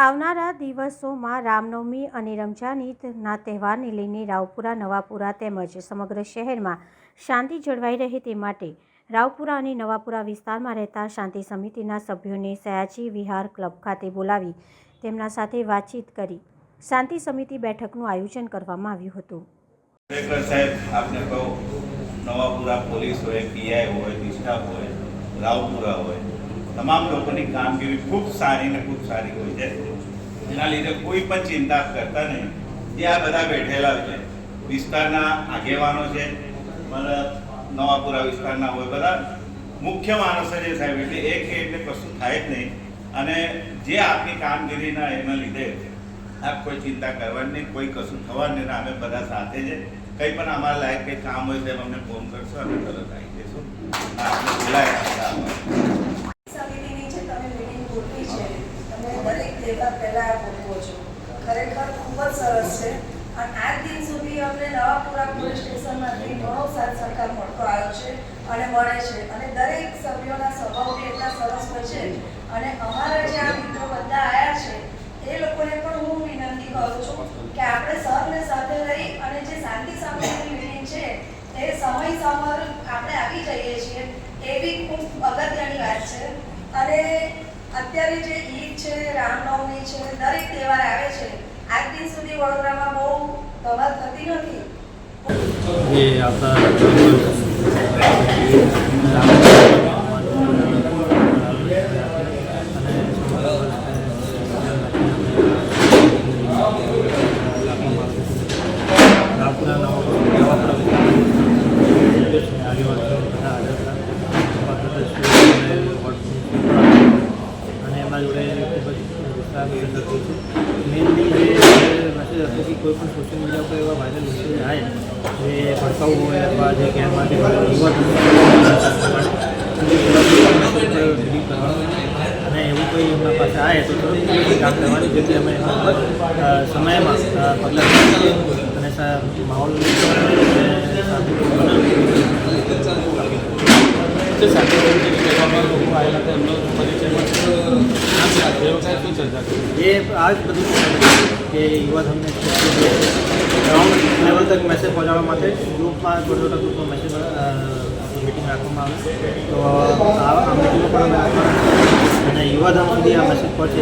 આવનારા દિવસોમાં રામનવમી અને રમજાન ઈદના તહેવારને લઈને રાવપુરા, નવાપુરા તેમજ સમગ્ર શહેરમાં શાંતિ જળવાઈ રહે તે માટે રાવપુરા અને નવાપુરા વિસ્તારમાં રહેતા શાંતિ સમિતિના સભ્યોને સયાજી વિહાર ક્લબ ખાતે બોલાવી તેમના સાથે વાતચીત કરી શાંતિ સમિતિ બેઠકનું આયોજન કરવામાં આવ્યું હતું. નવાપુરા પોલીસ હોય, પીઆઈ હોય ડિસ્ટાફ હોય, રાવપુરા હોય તમામ લોકોની કામગીરી ખૂબ સારી ને ખૂબ સારી હોય છે. એના લીધે કોઈ પણ ચિંતા કરતા નહીં. જે આ બધા બેઠેલા છે, વિસ્તારના આગેવાનો છે નવાપુરા વિસ્તારના હોય બધા, મુખ્ય માણસો છે સાહેબ, એટલે એક એટલે કશું થાય જ નહીં. અને જે આપની કામગીરીના એના લીધે આપ કોઈ ચિંતા કરવાની નહીં, કોઈ કશું થવાનું નહીં અમે બધા સાથે છે કંઈ પણ અમારા લાયક કંઈ કામ હોય સાહેબ, અમને ફોન કરશો અમે તરત આવી જઈશું આપણે બોલાયા હતા સમિતિની જે તમે મીટિંગ ગોઠવી છે તમે દરેક તહેવાર પહેલા ગોઠવો છો ખરેખર ખૂબ જ સરસ છે. અને આજ દિન સુધી અમને નવાપુરા પોલીસ સ્ટેશનમાંથી ઘણો સાથ સહકાર મળતો આવ્યો છે અને મળે છે. અને દરેક સભ્યોના સ્વભાવ બી એટલા સરસ હોય છે. અને અમારા જે આ મિત્રો બધા આવ્યા છે, એ લોકોને પણ હું વિનંતી કરું છું કે આપણે સરને સાથે રહી અને જે શાંતિ સામેની મિટિંગ છે, એ સમય સમર આપણે આવી જઈએ છીએ એ બી ખૂબ અગત્યની વાત છે. અને અત્યારે જે ઈદ છે, રામનવમી છે, દરેક તહેવાર આવે છે આજ દિન સુધી વડોદરામાં બહુ ધમત થતી નથી. એ અને એમના જોડે ખૂબ જ ઉત્સાહ મેળવી શકું હતો કે કોઈ પણ સોશિયલ મીડિયા પર એવા વાયરલ મેસેજ આવે જે ભડકાવું હોય અથવા જે ગેરમાંથી અને એવું કોઈ એમના પાસે આવે તો તરત કામ કરવાની જેથી અમે પર સમયમાં પગલાં અને માહોલ સાથે આવેલા હતા એમનો પરિચયમાં એ आज બધું કે યુવા ધનને ગ્રાઉન્ડ લેવલ તક મેસેજ પહોંચાડવા માટે ગ્રુપમાં છોટા ગ્રુપમાં મેસેજ મિટિંગ રાખવામાં આવે. તો આ મિટિંગો પણ અને યુવા ધન સુધી આ મેસેજ પહોંચે.